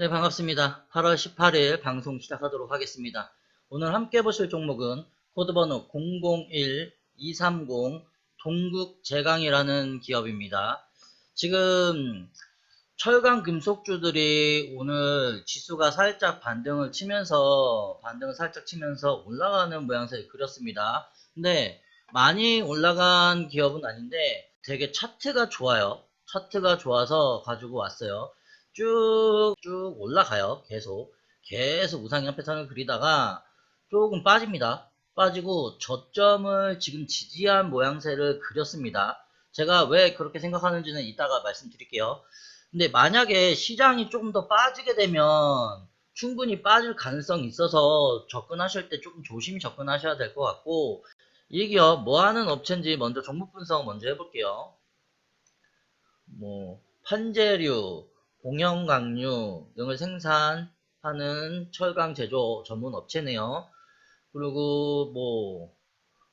네, 반갑습니다. 8월 18일 방송 시작하도록 하겠습니다. 오늘 함께 보실 종목은 코드번호 001230 동국제강이라는 기업입니다. 지금 철강 금속주들이 오늘 지수가 살짝 반등을 치면서 반등을 살짝 치면서 올라가는 모양새를 그렸습니다. 근데 많이 올라간 기업은 아닌데 되게 차트가 좋아요. 차트가 좋아서 가지고 왔어요. 쭉 쭉 올라가요. 계속. 계속 우상향 패턴을 그리다가 조금 빠집니다. 빠지고 저점을 지금 지지한 모양새를 그렸습니다. 제가 왜 그렇게 생각하는지는 이따가 말씀드릴게요. 근데 만약에 시장이 조금 더 빠지게 되면 충분히 빠질 가능성이 있어서 접근하실 때 조금 조심히 접근하셔야 될 것 같고 이 기업 뭐 하는 업체인지 먼저 종목 분석 먼저 해볼게요. 뭐 판재류, 공영강류 등을 생산하는 철강 제조 전문 업체네요. 그리고 뭐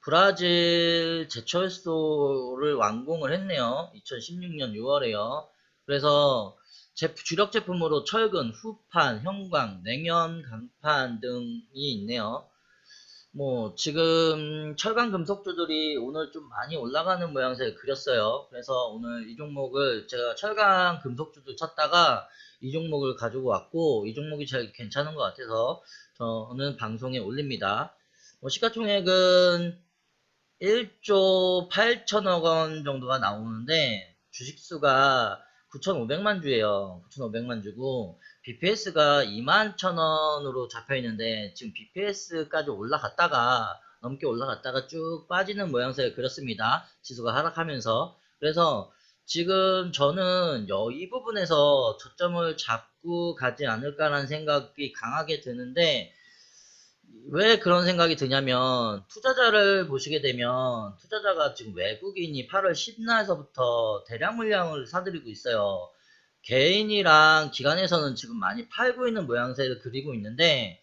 브라질 제철소를 완공을 했네요. 2016년 6월에요. 그래서 제- 주력 제품으로 철근, 후판, 형광, 냉연, 강판 등이 있네요. 뭐 지금 철강 금속주들이 오늘 좀 많이 올라가는 모양새를 그렸어요. 그래서 오늘 이 종목을 제가 철강 금속주들 찾다가 이 종목을 가지고 왔고 이 종목이 제일 괜찮은 것 같아서 저는 방송에 올립니다. 뭐 시가총액은 1조 8천억 원 정도가 나오는데 주식수가 9,500만 주예요. 9,500만 주고 BPS가 2만 1,000원으로 잡혀 있는데 지금 BPS까지 올라갔다가 넘게 올라갔다가 쭉 빠지는 모양새를 그렸습니다. 지수가 하락하면서 그래서 지금 저는 여- 이 부분에서 저점을 잡고 가지 않을까라는 생각이 강하게 드는데 왜 그런 생각이 드냐면 투자자를 보시게 되면 투자자가 지금 외국인이 8월 10날서부터 대량 물량을 사들이고 있어요. 개인이랑 기관에서는 지금 많이 팔고 있는 모양새를 그리고 있는데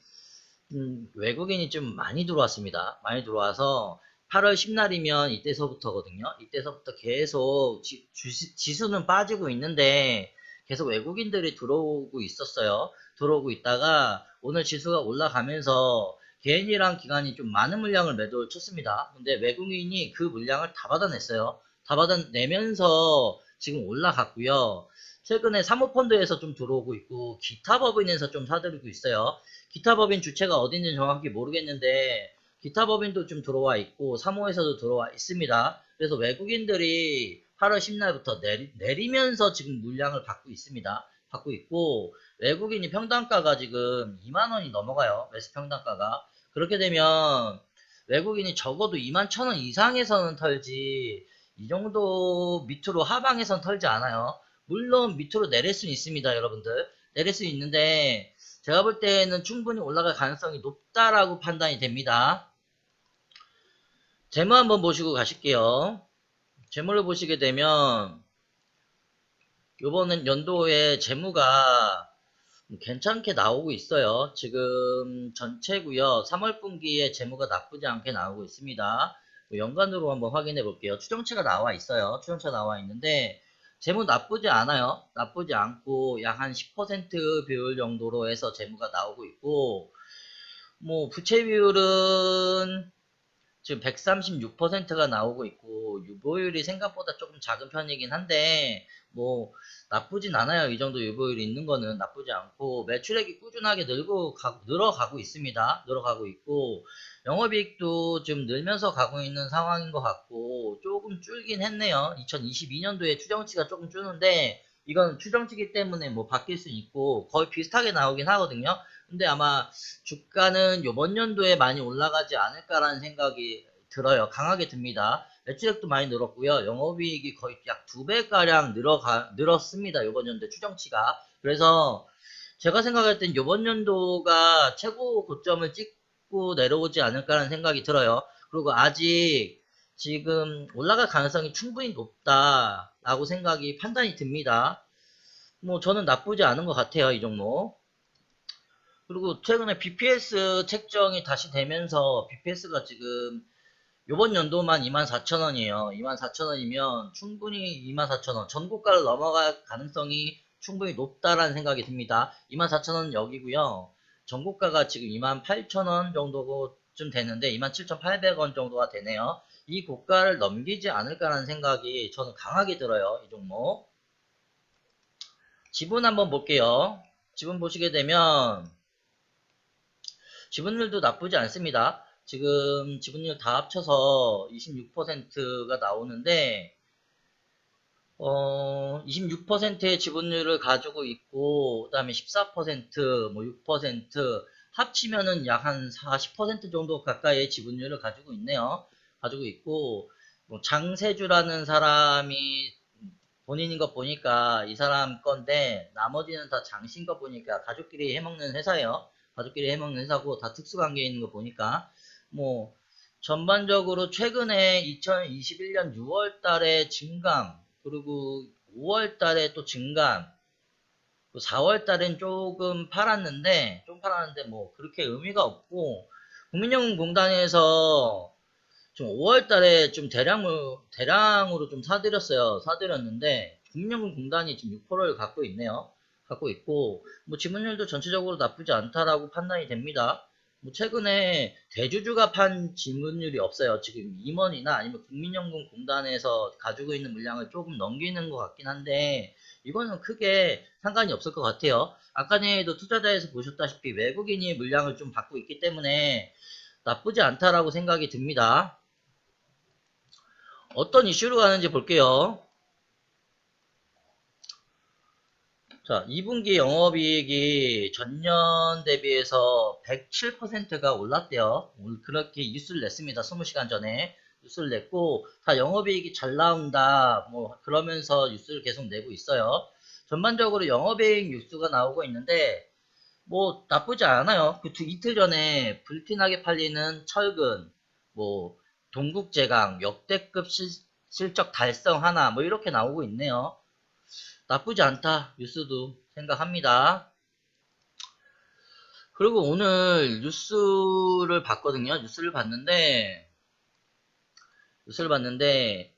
음, 외국인이 좀 많이 들어왔습니다. 많이 들어와서 8월 10날이면 이때서부터거든요. 이때서부터 계속 지, 주시- 지수는 빠지고 있는데 계속 외국인들이 들어오고 있었어요. 들어오고 있다가 오늘 지수가 올라가면서 개인이랑 기관이 좀 많은 물량을 매도를 쳤습니다. 근데 외국인이 그 물량을 다 받아냈어요. 다 받아내면서 지금 올라갔고요. 최근에 사모펀드에서 좀 들어오고 있고 기타 법인에서 좀 사들이고 있어요. 기타 법인 주체가 어딘지는 정확히 모르겠는데 기타 법인도 좀 들어와 있고 사모에서도 들어와 있습니다. 그래서 외국인들이 8월 10날부터 내리, 내리면서 지금 물량을 받고 있습니다. 받고 있고 외국인이 평단가가 지금 2만 원이 넘어가요. 매수 평단가가. 그렇게 되면 외국인이 적어도 2만 1천 원 이상에서는 털지 이 정도 밑으로 하방에선 털지 않아요. 물론 밑으로 내릴 수는 있습니다, 여러분들. 내릴 수 있는데 제가 볼 때는 충분히 올라갈 가능성이 높다라고 판단이 됩니다. 재무 한번 보시고 가실게요. 재무를 보시게 되면 요번엔 연도에 재무가 괜찮게 나오고 있어요. 지금 전체고요. 3월 분기에 재무가 나쁘지 않게 나오고 있습니다. 연간으로 한번 확인해 볼게요. 추정치가 나와 있어요. 추정치가 나와 있는데 재무 나쁘지 않아요. 나쁘지 않고 약 한 10% 비율 정도로 해서 재무가 나오고 있고 뭐 부채 비율은 지금 136%가 나오고 있고 유보율이 생각보다 조금 작은 편이긴 한데 뭐 나쁘진 않아요. 이 정도 유보율이 있는 거는 나쁘지 않고 매출액이 꾸준하게 늘고 가, 늘어가고 있습니다. 늘어가고 있고 영업이익도 좀 늘면서 가고 있는 상황인 것 같고 조금 줄긴 했네요. 2022년도에 추정치가 조금 줄는데 이건 추정치기 때문에 뭐 바뀔 수 있고 거의 비슷하게 나오긴 하거든요. 근데 아마 주가는 요번 연도에 많이 올라가지 않을까라는 생각이 들어요. 강하게 듭니다. 매출액도 많이 늘었고요. 영업이익이 거의 약 두 배가량 늘어가, 늘었습니다. 요번 연도 추정치가. 그래서 제가 생각할 땐 요번 연도가 최고 고점을 찍고 내려오지 않을까라는 생각이 들어요. 그리고 아직 지금 올라갈 가능성이 충분히 높다라고 생각이 판단이 듭니다. 뭐 저는 나쁘지 않은 것 같아요. 이 종목. 그리고 최근에 BPS 책정이 다시 되면서 BPS가 지금 요번 연도만 24,000원이에요. 24,000원이면 충분히 24,000원. 전고가를 넘어갈 가능성이 충분히 높다라는 생각이 듭니다. 24,000원 여기고요. 전고가가 지금 28,000원 정도쯤 되는데 27,800원 정도가 되네요. 이 고가를 넘기지 않을까라는 생각이 저는 강하게 들어요. 이 종목. 지분 한번 볼게요. 지분 보시게 되면 지분율도 나쁘지 않습니다. 지금 지분율 다 합쳐서 26%가 나오는데 어, 26%의 지분율을 가지고 있고 그다음에 14%, 뭐 6% 합치면은 약 한 40% 정도 가까이의 지분율을 가지고 있네요. 가지고 있고 뭐 장세주라는 사람이 본인인 거 보니까 이 사람 건데 나머지는 다 장신 거 보니까 가족끼리 해먹는 회사예요. 가족끼리 해먹는 회사고 다 특수관계에 있는 거 보니까 뭐 전반적으로 최근에 2021년 6월 달에 증감 그리고 5월 달에 또 증감 4월 달엔 조금 팔았는데 좀 팔았는데 뭐 그렇게 의미가 없고 국민연금공단에서 좀 5월 달에 좀 대량으로, 대량으로 좀 사드렸어요. 사드렸는데, 국민연금공단이 지금 6%를 갖고 있네요. 갖고 있고, 뭐 지분율도 전체적으로 나쁘지 않다라고 판단이 됩니다. 뭐 최근에 대주주가 판 지분율이 없어요. 지금 임원이나 아니면 국민연금공단에서 가지고 있는 물량을 조금 넘기는 것 같긴 한데, 이거는 크게 상관이 없을 것 같아요. 아까 전에도 투자자에서 보셨다시피 외국인이 물량을 좀 받고 있기 때문에 나쁘지 않다라고 생각이 듭니다. 어떤 이슈로 가는지 볼게요. 자, 2분기 영업이익이 전년 대비해서 107%가 올랐대요. 그렇게 뉴스를 냈습니다. 20시간 전에 뉴스를 냈고 다 영업이익이 잘 나온다. 뭐 그러면서 뉴스를 계속 내고 있어요. 전반적으로 영업이익 뉴스가 나오고 있는데 뭐 나쁘지 않아요. 그 이틀 전에 불티나게 팔리는 철근, 뭐 동국제강 역대급 실, 실적 달성 하나 뭐 이렇게 나오고 있네요. 나쁘지 않다 뉴스도 생각합니다. 그리고 오늘 뉴스를 봤거든요. 뉴스를 봤는데 뉴스를 봤는데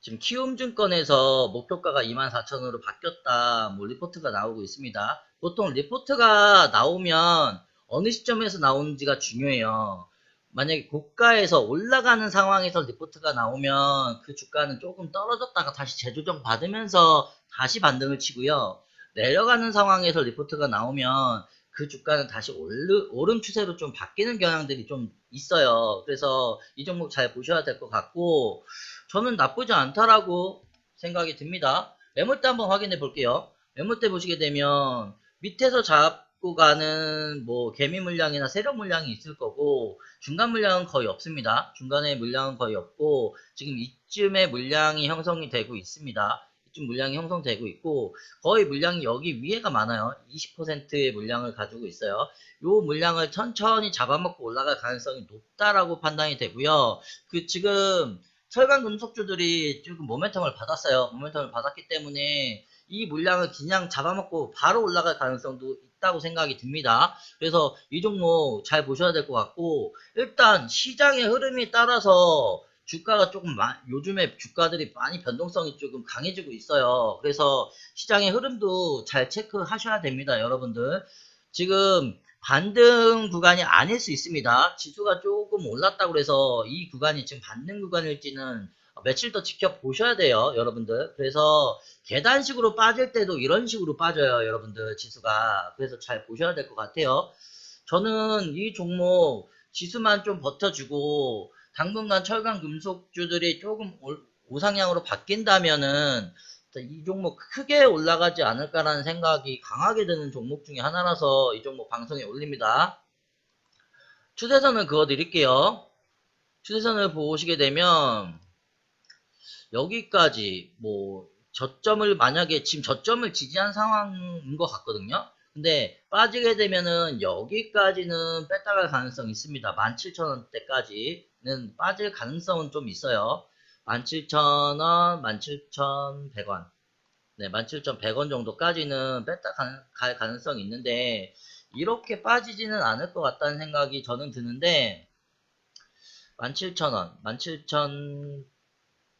지금 키움증권에서 목표가가 24,000원으로 바뀌었다 뭐 리포트가 나오고 있습니다. 보통 리포트가 나오면 어느 시점에서 나오는지가 중요해요. 만약에 고가에서 올라가는 상황에서 리포트가 나오면 그 주가는 조금 떨어졌다가 다시 재조정 받으면서 다시 반등을 치고요. 내려가는 상황에서 리포트가 나오면 그 주가는 다시 오르, 오름 추세로 좀 바뀌는 경향들이 좀 있어요. 그래서 이 종목 잘 보셔야 될 것 같고 저는 나쁘지 않다라고 생각이 듭니다. 매물대 한번 확인해 볼게요. 매물대 보시게 되면 밑에서 잡 고 가는 뭐 개미 물량이나 세력 물량이 있을 거고 중간 물량은 거의 없습니다. 중간에 물량은 거의 없고 지금 이쯤에 물량이 형성이 되고 있습니다. 이쯤 물량이 형성되고 있고 거의 물량이 여기 위에가 많아요. 20%의 물량을 가지고 있어요. 이 물량을 천천히 잡아먹고 올라갈 가능성이 높다라고 판단이 되고요. 그 지금 철강 금속주들이 조금 모멘텀을 받았어요. 모멘텀을 받았기 때문에 이 물량을 그냥 잡아먹고 바로 올라갈 가능성도 있다고 생각이 듭니다. 그래서 이 종목 잘 보셔야 될 것 같고 일단 시장의 흐름에 따라서 주가가 조금 마, 요즘에 주가들이 많이 변동성이 조금 강해지고 있어요. 그래서 시장의 흐름도 잘 체크하셔야 됩니다, 여러분들. 지금 반등 구간이 아닐 수 있습니다. 지수가 조금 올랐다고 해서 이 구간이 지금 반등 구간일지는 며칠 더 지켜보셔야 돼요, 여러분들. 그래서 계단식으로 빠질 때도 이런 식으로 빠져요, 여러분들, 지수가. 그래서 잘 보셔야 될 것 같아요. 저는 이 종목 지수만 좀 버텨주고 당분간 철강 금속주들이 조금 오상향으로 바뀐다면은 이 종목 크게 올라가지 않을까라는 생각이 강하게 드는 종목 중에 하나라서 이 종목 방송에 올립니다. 추세선을 그어 드릴게요. 추세선을 보시게 되면 여기까지 뭐 저점을 만약에 지금 저점을 지지한 상황인 것 같거든요. 근데 빠지게 되면은 여기까지는 뺐다 갈 가능성이 있습니다. 17,000원대까지는 빠질 가능성은 좀 있어요. 17,000원, 17,100원. 네, 17,100원 정도까지는 뺐다 갈 가능성이 있는데 이렇게 빠지지는 않을 것 같다는 생각이 저는 드는데 17,000원, 17,000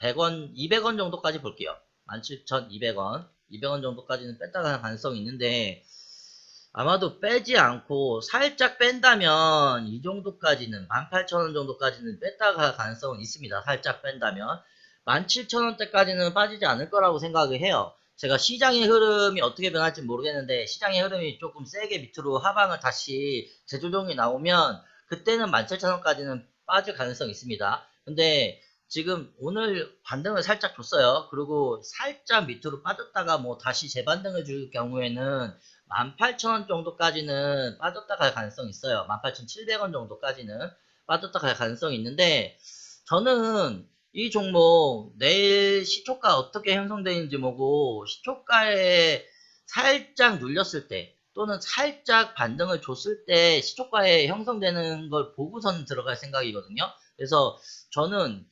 100원, 200원 정도까지 볼게요. 17,200원. 200원 정도까지는 뺐다 갈 가능성이 있는데 아마도 빼지 않고 살짝 뺀다면 이 정도까지는 18,000원 정도까지는 뺐다 갈 가능성은 있습니다. 살짝 뺀다면 17,000원대까지는 빠지지 않을 거라고 생각을 해요. 제가 시장의 흐름이 어떻게 변할지 모르겠는데 시장의 흐름이 조금 세게 밑으로 하방을 다시 재조정이 나오면 그때는 17,000원까지는 빠질 가능성이 있습니다. 근데 지금 오늘 반등을 살짝 줬어요. 그리고 살짝 밑으로 빠졌다가 뭐 다시 재반등을 줄 경우에는 18,000원 정도까지는 빠졌다 갈 가능성이 있어요. 18,700원 정도까지는 빠졌다 갈 가능성이 있는데 저는 이 종목 내일 시초가 어떻게 형성되는지 보고 시초가에 살짝 눌렸을 때 또는 살짝 반등을 줬을 때 시초가에 형성되는 걸 보고선 들어갈 생각이거든요. 그래서 저는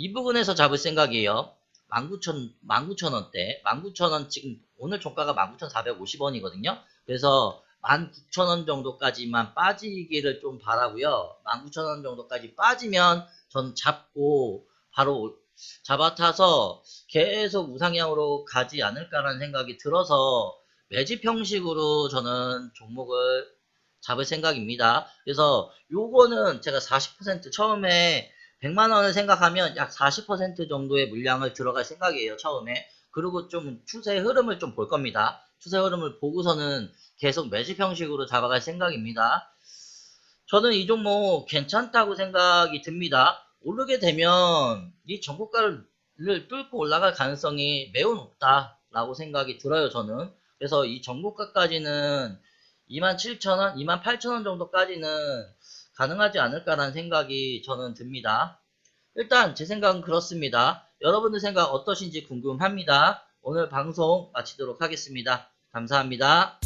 이 부분에서 잡을 생각이에요. 19,000, 19,000원대. 19,000원 지금 오늘 종가가 19,450원이거든요. 그래서 19,000원 정도까지만 빠지기를 좀 바라고요. 19,000원 정도까지 빠지면 전 잡고 바로 잡아타서 계속 우상향으로 가지 않을까라는 생각이 들어서 매집 형식으로 저는 종목을 잡을 생각입니다. 그래서 요거는 제가 40% 처음에 100만 원을 생각하면 약 40% 정도의 물량을 들어갈 생각이에요. 처음에. 그리고 좀 추세 흐름을 좀 볼 겁니다. 추세 흐름을 보고서는 계속 매집 형식으로 잡아갈 생각입니다. 저는 이 종목 괜찮다고 생각이 듭니다. 오르게 되면 이 정고가를 뚫고 올라갈 가능성이 매우 높다라고 생각이 들어요. 저는. 그래서 이 정고가까지는 27,000원, 28,000원 정도까지는 가능하지 않을까라는 생각이 저는 듭니다. 일단 제 생각은 그렇습니다. 여러분들 생각 어떠신지 궁금합니다. 오늘 방송 마치도록 하겠습니다. 감사합니다.